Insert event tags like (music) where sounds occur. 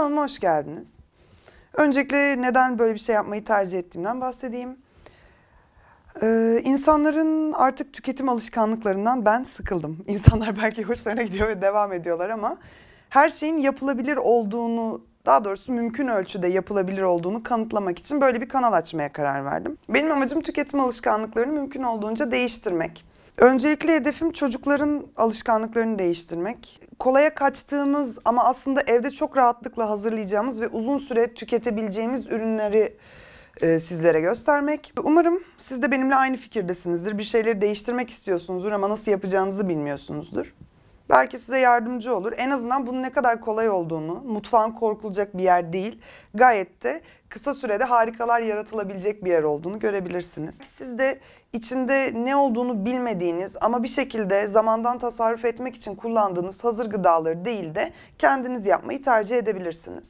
Kanalıma hoş geldiniz. Öncelikle neden böyle bir şey yapmayı tercih ettiğimden bahsedeyim. Ee, insanların artık tüketim alışkanlıklarından ben sıkıldım. (laughs) İnsanlar belki hoşlarına gidiyor ve devam ediyorlar ama her şeyin yapılabilir olduğunu, daha doğrusu mümkün ölçüde yapılabilir olduğunu kanıtlamak için böyle bir kanal açmaya karar verdim. Benim amacım tüketim alışkanlıklarını mümkün olduğunca değiştirmek. Öncelikle hedefim çocukların alışkanlıklarını değiştirmek. Kolaya kaçtığımız ama aslında evde çok rahatlıkla hazırlayacağımız ve uzun süre tüketebileceğimiz ürünleri e, sizlere göstermek. Umarım siz de benimle aynı fikirdesinizdir. Bir şeyleri değiştirmek istiyorsunuzdur ama nasıl yapacağınızı bilmiyorsunuzdur. Belki size yardımcı olur. En azından bunun ne kadar kolay olduğunu, mutfağın korkulacak bir yer değil, gayet de kısa sürede harikalar yaratılabilecek bir yer olduğunu görebilirsiniz. Siz de içinde ne olduğunu bilmediğiniz ama bir şekilde zamandan tasarruf etmek için kullandığınız hazır gıdaları değil de kendiniz yapmayı tercih edebilirsiniz.